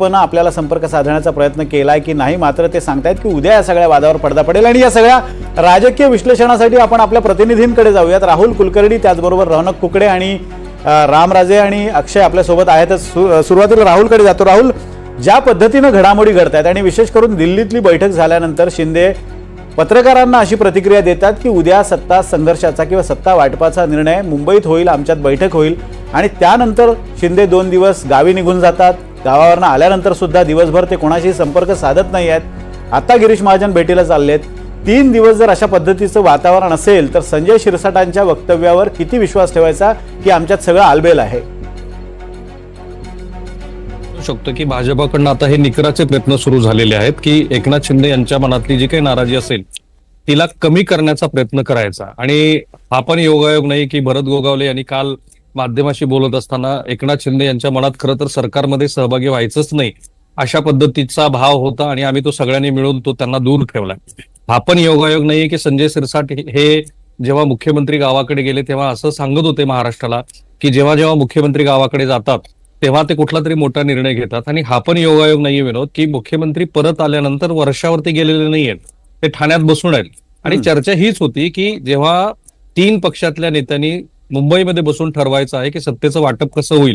पण आपल्याला संपर्क साधण्याचा प्रयत्न केलाय की नाही मात्र ते सांगतायत की उद्या या सगळ्या वादावर पडदा पडेल. आणि या सगळ्या राजकीय विश्लेषणासाठी आपण आपल्या प्रतिनिधींकडे जाऊयात. राहुल कुलकर्णी त्याचबरोबर रौनक कुकडे आणि रामराजे आणि अक्षय आपल्यासोबत आहेतच. सु- सुरुवातीला राहुलकडे जातो. राहुल ज्या पद्धतीनं घडामोडी घडतायत आणि विशेष करून दिल्लीतली बैठक झाल्यानंतर शिंदे पत्रकारांना अशी प्रतिक्रिया देतात की उद्या सत्ता संघर्षाचा किंवा सत्ता वाटपाचा निर्णय मुंबईत होईल आमच्यात बैठक होईल आणि त्यानंतर शिंदे दोन दिवस गावी निघून जातात. गावावरनं आल्यानंतर सुद्धा दिवसभर ते कोणाशी संपर्क साधत नाही आहेत. आता गिरीश महाजन भेटीला चाललेत. तीन दिवस जर अशा पद्धतीचं वातावरण असेल तर संजय शिरसाटांच्या वक्तव्यावर किती विश्वास ठेवायचा की आमच्यात सगळं आलबेल आहे. शकतो की भाजपाकडनं आता हे निकराचे प्रयत्न सुरू झालेले आहेत की एकनाथ शिंदे यांच्या मनातली जी काही नाराजी असेल तिला कमी करण्याचा प्रयत्न करायचा. आणि हा पण योगायोग नाही की भरत गोगावले यांनी काल माध्यमाशी बोलत असताना एकनाथ शिंदे यांच्या मनात खरं तर सरकारमध्ये सहभागी व्हायचंच नाही अशा पद्धतीचा भाव होता आणि आम्ही तो सगळ्यांनी मिळून तो त्यांना दूर ठेवलाय. हा पण योगायोग नाहीये की संजय सिरसाट हे जेव्हा मुख्यमंत्री गावाकडे गेले तेव्हा असं सांगत होते महाराष्ट्राला की जेव्हा जेव्हा मुख्यमंत्री गावाकडे जातात तेव्हा ते कुठला तरी मोठा निर्णय घेतात आणि हा पण योगायोग नाहीये विनोद की मुख्यमंत्री परत आल्यानंतर वर्षावरती गेलेले नाहीयेत. ते ठाण्यात बसून आहेत. आणि. चर्चा हीच होती की जेव्हा तीन पक्षातल्या नेत्यांनी मुंबईमध्ये बसून ठरवायचं आहे की सत्तेचं वाटप कसं होईल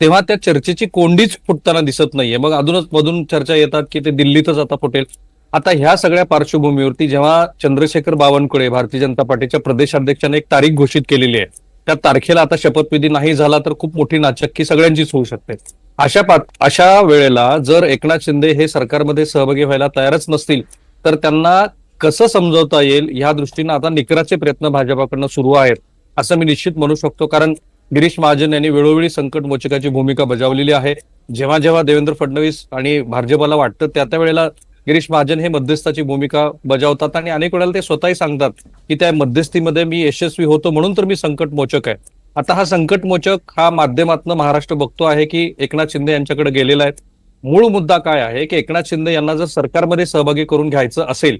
तेव्हा त्या चर्चेची कोंडीच फुटताना दिसत नाहीये. मग अजूनच मधून चर्चा येतात की ते दिल्लीतच आता फुटेल. आता ह्या सगळ्या पार्श्वभूमीवरती जेव्हा चंद्रशेखर बावनकुळे भारतीय जनता पार्टीच्या प्रदेशाध्यक्षांनी एक तारीख घोषित केलेली आहे त्या तारखेला आता शपथविधी नाही झाला तर खूप मोठी नाचक्की सगळ्यांचीच होऊ शकते. अशा अशा वेळेला जर एकनाथ शिंदे हे सरकारमध्ये सहभागी व्हायला तयारच नसतील तर त्यांना कसं समजवता येईल या दृष्टीनं आता निकराचे प्रयत्न भाजपाकडनं सुरू आहेत. असं मी निश्चित म्हणू शकतो. कारण गिरीश महाजन यांनी वेळोवेळी संकट मोचकाची भूमिका बजावलेली आहे. जेव्हा जेव्हा देवेंद्र फडणवीस आणि भाजपाला वाटतं त्या त्या वेळेला गिरीश महाजन हे मध्यस्थाची भूमिका बजावतात आणि अनेक वेळेला ते स्वतःही सांगतात की त्या मध्यस्थीमध्ये मी यशस्वी होतो म्हणून तर मी संकट मोचक आहे. आता हा संकट मोचक हा माध्यमातून महाराष्ट्र बघतो आहे की एकनाथ शिंदे यांच्याकडे गेलेला आहे. मूळ मुद्दा काय आहे की एकनाथ शिंदे यांना जर सरकारमध्ये सहभागी करून घ्यायचं असेल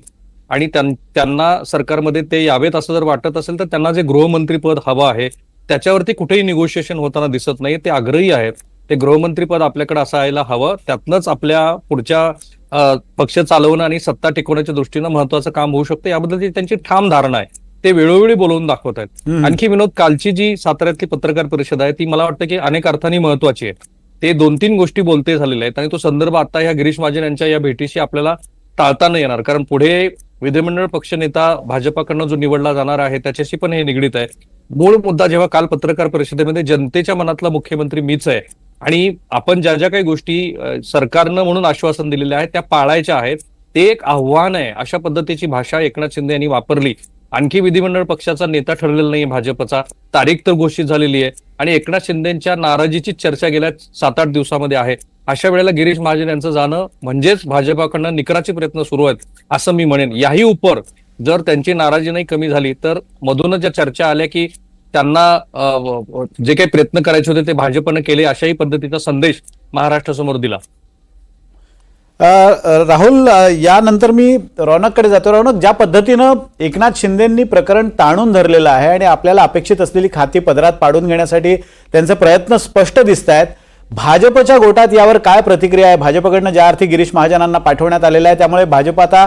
आणि त्यां- त्यांना सरकारमध्ये ते यावेत असं जर वाटत असेल तर त्यांना जे गृहमंत्रीपद हवं आहे त्याच्यावरती कुठेही निगोशिएशन होताना दिसत नाही. ते आग्रही आहेत. ते गृहमंत्रीपद आपल्याकडे असायला हवं. त्यातनंच आपल्या पुढच्या पक्ष चालवणं आणि सत्ता टिकवण्याच्या दृष्टीनं महत्वाचं काम होऊ शकतं. याबद्दलची त्यांची ठाम धारणा आहे. ते वेळोवेळी बोलवून दाखवत आहेत. आणखी विनोद कालची जी साताऱ्यातली पत्रकार परिषद आहे ती मला वाटतं की अनेक अर्थांनी महत्वाची आहे. ते दोन तीन गोष्टी बोलते झालेल्या आहेत आणि तो संदर्भ आता ह्या गिरीश महाजन यांच्या या भेटीशी आपल्याला टाळता येणार. कारण पुढे विधिमंडळ पक्षनेता भाजपाकडनं जो निवडला जाणार आहे त्याच्याशी पण हे निगडीत आहे. मूळ मुद्दा जेव्हा काल पत्रकार परिषदेमध्ये जनतेच्या मनातला मुख्यमंत्री मीच आहे आणि आपण ज्या ज्या काही गोष्टी सरकारनं म्हणून आश्वासन दिलेल्या आहेत त्या पाळायच्या आहेत ते एक आव्हान आहे अशा पद्धतीची भाषा एकनाथ शिंदे यांनी वापरली. आणखी विधिमंडळ पक्षाचा नेता ठरलेला नाही भाजपचा. तारीख तर घोषित झालेली आहे. आणि एकनाथ शिंदेच्या नाराजीची चर्चा गेल्या सात आठ दिवसामध्ये आहे. अशा वेळेला गिरीश महाजन यांचं जाणं म्हणजेच भाजपाकडनं निकराचे प्रयत्न सुरू आहेत असं मी म्हणेन. याही उपर जर त्यांची नाराजी नाही कमी झाली तर मधूनच ज्या चर्चा आल्या की त्यांना जे काही प्रयत्न करायचे होते ते भाजपनं केले अशाही पद्धतीचा संदेश महाराष्ट्रासमोर दिला. राहुल यानंतर मी रौनककडे जातो. रौनक ज्या पद्धतीनं एकनाथ शिंदेंनी प्रकरण ताणून धरलेलं आहे आणि आपल्याला अपेक्षित असलेली खाती पदरात पाडून घेण्यासाठी त्यांचे प्रयत्न स्पष्ट दिसत आहेत भाजपच्या गोटात यावर काय प्रतिक्रिया आहे? भाजपकडनं ज्या अर्थी गिरीश महाजनांना पाठवण्यात आलेलं आहे त्यामुळे भाजप आता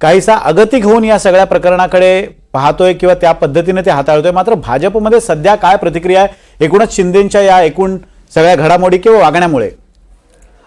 काहीसा अगतिक होऊन या सगळ्या प्रकरणाकडे पाहतोय किंवा त्या पद्धतीने ते हाताळतोय. मात्र भाजपमध्ये सध्या काय प्रतिक्रिया आहे? एकूणच शिंदेच्या या एकूण सगळ्या घडामोडी किंवा वागण्यामुळे.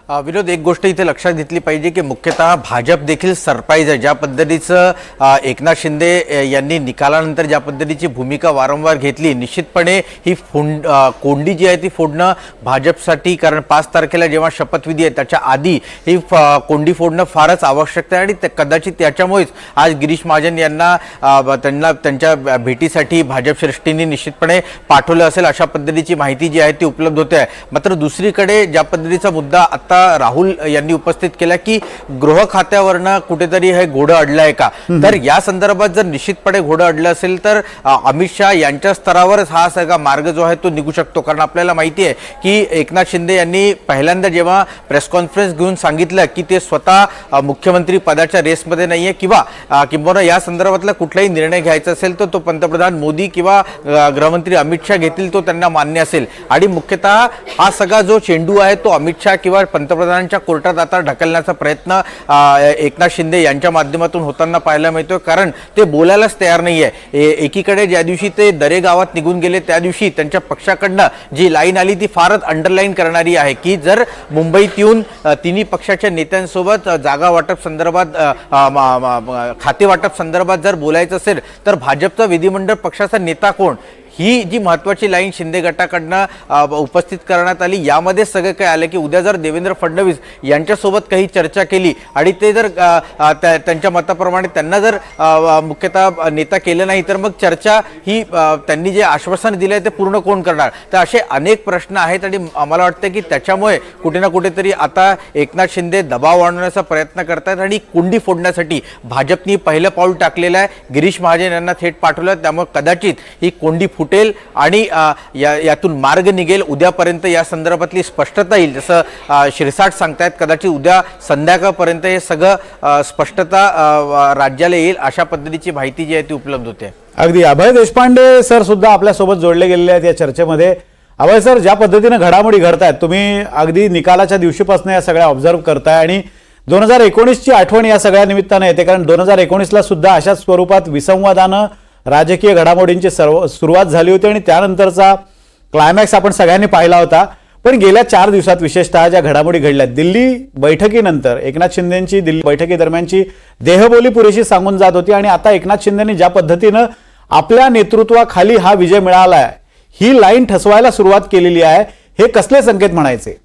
विनोद एक गोष्ट इथे लक्षात घेतली पाहिजे की मुख्यतः भाजप देखील सरप्राईज आहे. ज्या पद्धतीचं एकनाथ शिंदे यांनी निकालानंतर ज्या पद्धतीची भूमिका वारंवार घेतली निश्चितपणे ही फोंड कोंडी जी आहे ती फोडणं भाजपसाठी कारण पाच तारखेला जेव्हा शपथविधी आहे त्याच्या आधी ही फ- कोंडी फोडणं फारच आवश्यक आहे. आणि ते- कदाचित त्याच्यामुळेच आज गिरीश महाजन यांना त्यांना त्यांच्या भेटीसाठी भाजप श्रेष्ठींनी निश्चितपणे पाठवलं असेल अशा पद्धतीची माहिती जी आहे ती उपलब्ध होते. आहे मात्र दुसरीकडे ज्या पद्धतीचा मुद्दा आता राहुल यांनी उपस्थित केला की गृह खात्यावरनं कुठेतरी हे घोडं अडलं आहे का तर या संदर्भात जर निश्चितपणे घोडं अडलं असेल तर अमित शहा यांच्या स्तरावरच हा सगळा मार्ग जो आहे तो निघू शकतो. कारण आपल्याला माहिती आहे की एकनाथ शिंदे यांनी पहिल्यांदा जेव्हा प्रेस कॉन्फरन्स घेऊन सांगितलं की ते स्वतः मुख्यमंत्री पदाच्या रेसमध्ये नाहीये किंवा अ, किंबहुना या संदर्भातला कुठलाही निर्णय घ्यायचा असेल तर तो पंतप्रधान मोदी किंवा गृहमंत्री अमित शहा घेतील तो त्यांना मान्य असेल. आणि मुख्यतः हा सगळा जो चेंडू आहे तो अमित शहा किंवा पंतप्रधानांच्या कोर्टात आता ढकलण्याचा प्रयत्न एकनाथ शिंदे यांच्या माध्यमातून होताना पाहायला मिळतोय. कारण ते बोलायलाच तयार नाही आहे एकीकडे ज्या दिवशी ते दरे गावात निघून गेले त्या दिवशी त्यांच्या पक्षाकडनं जी लाईन आली ती फारच अंडरलाईन करणारी आहे की जर मुंबईत येऊन तिन्ही पक्षाच्या नेत्यांसोबत जागा वाटप संदर्भात खाते वाटप संदर्भात जर बोलायचं असेल तर भाजपचा विधिमंडळ पक्षाचा नेता कोण? ही जी महत्वाची लाईन शिंदे गटाकडनं उपस्थित करण्यात आली यामध्ये सगळं काय आलं की उद्या जर देवेंद्र फडणवीस यांच्यासोबत काही चर्चा केली आणि ते जर त्या- त्यांच्या मताप्रमाणे त्यांना जर मुख्यतः नेता केलं नाही तर मग चर्चा ही त्यांनी जे आश्वासन दिलं आहे ते पूर्ण कोण करणार? तर असे अनेक प्रश्न आहेत आणि मला वाटतं की त्याच्यामुळे कुठे ना कुठेतरी आता एकनाथ शिंदे दबाव आणण्याचा प्रयत्न करतात आणि कुंडी फोडण्यासाठी भाजपनी पहिलं पाऊल टाकलेलं आहे. गिरीश महाजन यांना थेट पाठवलं त्यामुळे कदाचित ही कोंडी फुटेल आणि या यातून मार्ग निघेल. उद्यापर्यंत या संदर्भातली स्पष्टता येईल. जसं शिरसाट सांगतायत कदाचित उद्या संध्याकाळपर्यंत हे सगळं स्पष्टता राज्याला येईल अशा पद्धतीची माहिती जी आहे ती उपलब्ध होते. अगदी. अभय देशपांडे सर सुद्धा आपल्यासोबत जोडले गेलेले आहेत या चर्चेमध्ये. अभय सर ज्या पद्धतीनं घडामोडी घडतायत तुम्ही अगदी निकालाच्या दिवशीपासून या सगळ्या ऑब्झर्व्ह करताय आणि दोन हजार एकोणीसची आठवण या सगळ्या निमित्तानं येते. कारण दोन हजार एकोणीसला सुद्धा अशाच स्वरूपात विसंवादानं राजकीय घडामोडींची सर्व सुरुवात झाली होती आणि त्यानंतरचा क्लायमॅक्स आपण सगळ्यांनी पाहिला होता. पण गेल्या चार दिवसात विशेषतः ज्या घडामोडी घडल्या दिल्ली बैठकीनंतर एकनाथ शिंदेची दिल्ली बैठकी दरम्यानची देहबोली पुरेशी सांगून जात होती आणि आता एकनाथ शिंदेनी ज्या पद्धतीनं आपल्या नेतृत्वाखाली हा विजय मिळाला आहे ही लाईन ठसवायला सुरुवात केलेली आहे हे कसले संकेत म्हणायचे?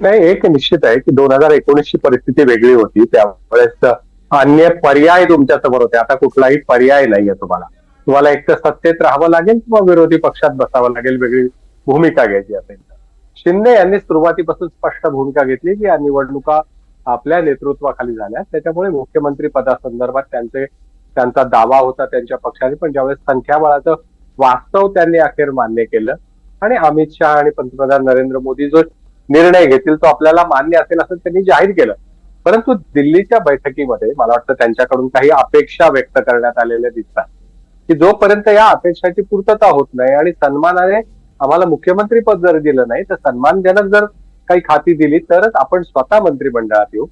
नाही एक निश्चित आहे की दोन हजार एकोणीसची परिस्थिती वेगळी होती. त्यावेळेस अन्य पर्याय तुमच्यासमोर होते. आता कुठलाही पर्याय नाहीये तुम्हाला. तुम्हाला एक तर सत्तेत राहावं लागेल किंवा विरोधी पक्षात बसावं लागेल वेगळी भूमिका घ्यायची असेल तर. शिंदे यांनी सुरुवातीपासून स्पष्ट भूमिका घेतली की या निवडणुका आपल्या नेतृत्वाखाली झाल्या. त्याच्यामुळे मुख्यमंत्री पदासंदर्भात त्यांचे त्यांचा दावा होता त्यांच्या पक्षाने पण ज्यावेळेस संख्याबळाचं वास्तव त्यांनी अखेर मान्य केलं आणि अमित शहा आणि पंतप्रधान नरेंद्र मोदी जो निर्णय घेतील तो आपल्याला मान्य असेल असं त्यांनी जाहीर केलं. परंतु दिल्लीच्या बैठकीमध्ये मला वाटतं त्यांच्याकडून काही अपेक्षा व्यक्त करण्यात आलेल्या दिसतात. की जोपर्यंत या अपेक्षाची पूर्तता होत नाही आणि सन्मानाने आम्हाला मुख्यमंत्री पद जर दिलं नाही तर सन्मानजनक जर काही खाती दिली तरच आपण स्वतः मंत्रिमंडळात येऊ.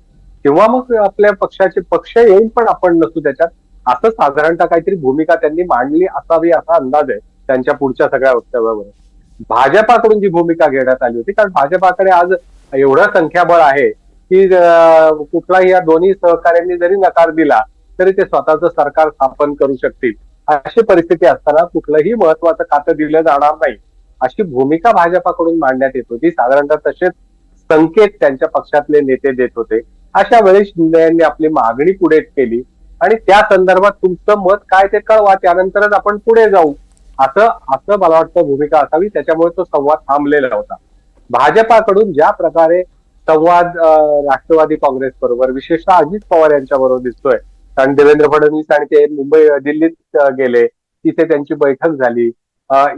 किंवा मग आपल्या पक्षाचे पक्ष येईल पण आपण नसू त्याच्यात. असं साधारणतः काहीतरी भूमिका त्यांनी मांडली असावी असा अंदाज आहे त्यांच्या पुढच्या सगळ्या वक्तव्यावर. भाजपाकडून जी भूमिका घेण्यात आली होती कारण भाजपाकडे आज एवढं संख्याबळ आहे की कुठलाही या दोन्ही सहकार्यांनी जरी नकार दिला तरी ते स्वतःचं सरकार स्थापन करू शकतील. अशी परिस्थिती असताना कुठलंही महत्वाचं खातं दिलं जाणार नाही. अशी भूमिका भाजपाकडून मांडण्यात येत होती. साधारणतः तसेच संकेत त्यांच्या पक्षातले नेते देत होते. अशा वेळेस शिंदे यांनी आपली मागणी पुढे केली. आणि त्या संदर्भात तुमचं मत काय ते कळवा. त्यानंतरच आपण पुढे जाऊ. असं असं मला वाटतं भूमिका असावी. त्याच्यामुळे तो संवाद थांबलेला होता. भाजपाकडून ज्या प्रकारे संवाद राष्ट्रवादी काँग्रेस बरोबर. विशेषतः अजित पवार यांच्या बरोबर दिसतोय. कारण देवेंद्र फडणवीस आणि ते मुंबई दिल्लीत गेले. तिथे त्यांची बैठक झाली.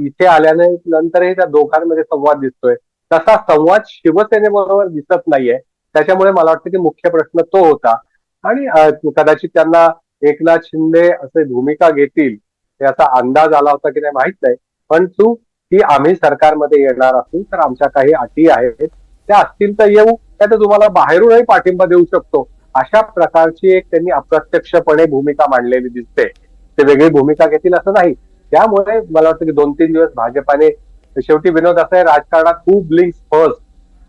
इथे आल्याने नंतरही त्या दोघांमध्ये संवाद दिसतोय. तसा संवाद शिवसेनेबरोबर दिसत नाहीये. त्याच्यामुळे मला वाटतं की मुख्य प्रश्न तो होता. आणि कदाचित त्यांना एकनाथ शिंदे असे भूमिका घेतील याचा अंदाज आला होता की नाही माहीत नाही. पण तू की आम्ही सरकारमध्ये येणार असू तर आमच्या काही अटी आहेत. त्या असतील तर येऊ. त्या तुम्हाला बाहेरूनही पाठिंबा देऊ शकतो. अशा प्रकारची एक त्यांनी अप्रत्यक्षपणे भूमिका मांडलेली दिसते. ते वेगळी भूमिका घेतील असं नाही. त्यामुळे मला वाटतं की दोन तीन दिवस भाजपाने शेवटी विनोद असा आहे राजकारणात खूप ब्लिंक्स फर्स्ट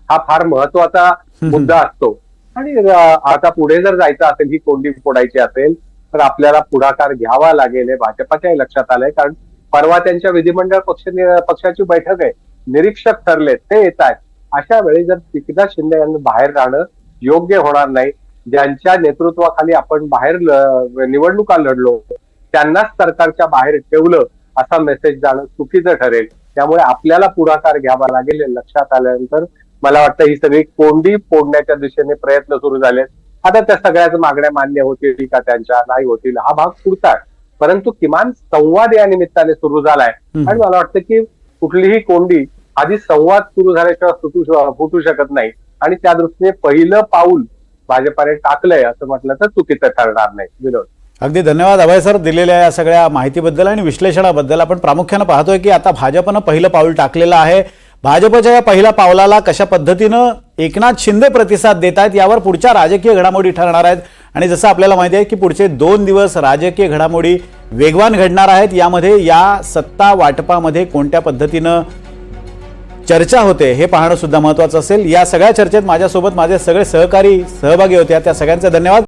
हा फार महत्त्वाचा मुद्दा असतो. आणि आता पुढे जर जायचं असेल ही कोंडी फोडायची असेल तर आपल्याला पुढाकार घ्यावा लागेल हे भाजपाच्याही लक्षात आलंय. कारण परवा त्यांच्या विधिमंडळ पक्ष पक्षाची बैठक आहे. निरीक्षक ठरले ते येत आहेत. अशा वेळी जर एकदा शिंदे यांना बाहेर राहणं योग्य होणार नाही ज्यांच्या नेतृत्वाखाली आपण बाहेर निवडणुका लढलो त्यांनाच सरकारच्या बाहेर ठेवलं असा मेसेज जाणं चुकीचं ठरेल. त्यामुळे आपल्याला पुढाकार घ्यावा लागेल लक्षात आल्यानंतर मला वाटतं ही सगळी कोंडी फोडण्याच्या दिशेने प्रयत्न सुरू झाले आता त्या सगळ्याच मागण्या मान्य होतील का त्यांच्या? नाही होतील. हा भाग आहे. परंतु किमान संवाद या निमित्ताने सुरू झालाय. आणि मला वाटतं की कुठलीही कोंडी आधी संवाद सुरू झाल्याशिवाय सुटू फुटू शकत नाही. आणि त्या दृष्टीने पहिलं पाऊल भाजपाने टाकलंय असं म्हटलं तर चुकीचं ठरणार नाही. विनोद. अगदी धन्यवाद अभय सर दिलेल्या या सगळ्या माहितीबद्दल आणि विश्लेषणाबद्दल. आपण प्रामुख्यानं पाहतोय की आता भाजपनं पहिलं पाऊल टाकलेलं आहे. भाजपच्या या पहिल्या पावलाला कशा पद्धतीनं एकनाथ शिंदे प्रतिसाद देत आहेत यावर पुढच्या राजकीय घडामोडी ठरणार आहेत. आणि जसं आपल्याला माहिती आहे की पुढचे दोन दिवस राजकीय घडामोडी वेगवान घडणार आहेत. यामध्ये या सत्ता वाटपामध्ये कोणत्या पद्धतीनं चर्चा होते हे पाहणं सुद्धा महत्वाचं असेल. या सगळ्या चर्चेत माझ्यासोबत माझे सगळे सहकारी सहभागी होते. त्या सगळ्यांचे धन्यवाद.